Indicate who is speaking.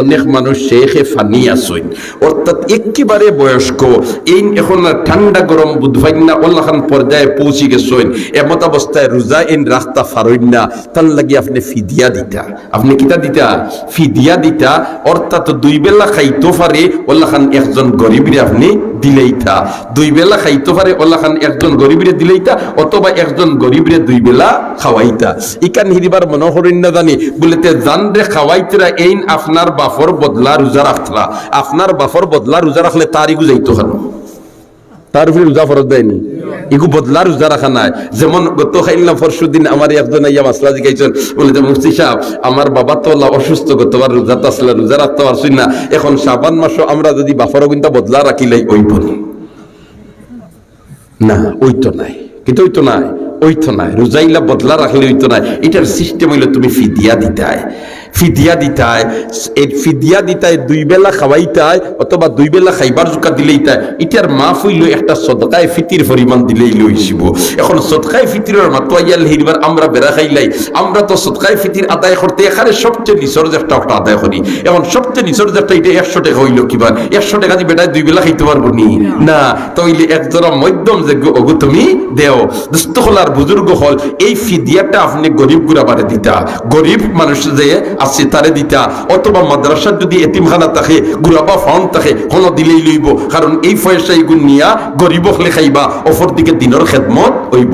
Speaker 1: অনেক মানুষ শেখে ফানি আসইন অর্থাৎ একেবারে বয়স্ক এই এখন ঠান্ডা গরম বুধবাই না, অল্লাখান পর্যায়ে পৌঁছে গেছইন। দুই বেলা খাইতো পারে অল্লাখান একজন গরিবরে আপনি দিলেইতা। দুই বেলা খাইতে পারে ওলাখান একজন গরিবরে দিলেইতা, অথবা একজন গরিবরে দুই বেলা খাওয়াইতা। ইকান হিরিবার মনে হরিণ না জানি, বলেতে জান রে খাওয়াইতরা এইন আপনার বাফর বদলা রোজা রাখতরা আপনার বাফর বদলা রোজা রাখলে তারই গুজাইতো কেন? তার উপরে রোজা ফরত দেয়নি। এগু বদলা রোজা রাখা নাই। যেমন গত খাইলাম পরশু দিন আমার একজন আইয়া মাসলা জিগাইছেন। বলে যে, মুফতি সাহেব, আমার বাবা তো অসুস্থ গতবার রোজা আসলে রোজা রাখতে পারছি না। এখন সাবান মাসও আমরা যদি বাফর কিন্তু বদলা রাখিলাই ওই না? ওই তো নাই। কিন্তু ওই তো নাই ওই তো নাই। রোজাইলা বদলা রাখলে ওই তো নাই। এটার সিস্টেম হইলে তুমি ফিদিয়া দিতায় ফিদিয়া দিতায়, এই ফিদিয়া দিতায় দুই বেলা খাওয়াইতায়, অথবা দুই বেলা খাইবার জোকা দিলেই তাই এটার মাফ হইল একটা সদকায় ফিতির পরিমাণ দিলেই লইছিব এখন সদকায় ফিতিরের মাতো আইয়াল হিরবার আমরা বেড়া খাইলাই আমরা তো সদকায় ফিতির আদায় করতে এখানে সবচেয়ে নিচর একটা একটা আদায় করি। এখন সবচেয়ে নিচর একটা এটা একশো টাকা হইল কিবা একশো টাকা দিয়ে বেটায় দুই বেলা খাইতে পারব নি? না, তাইলে একজোড়া মধ্যম যে ওগু তুমি দেও। দুস্থ হল আর বুজুর্গ হল, এই ফিদিয়াটা আপনি গরিব গুড়াবারে দিতা। গরিব মানুষ যে আছে তারে দিতা। অথবা মাদ্রাসার যদি এতিমখানা থাকে গুড়াবা ফাউন্ড থাকে হলো দিলেই লইব। কারণ এই পয়সা এগুন নিয়া গরিব লেখাইবা অপর দিকে দিনের খেদমত হইব।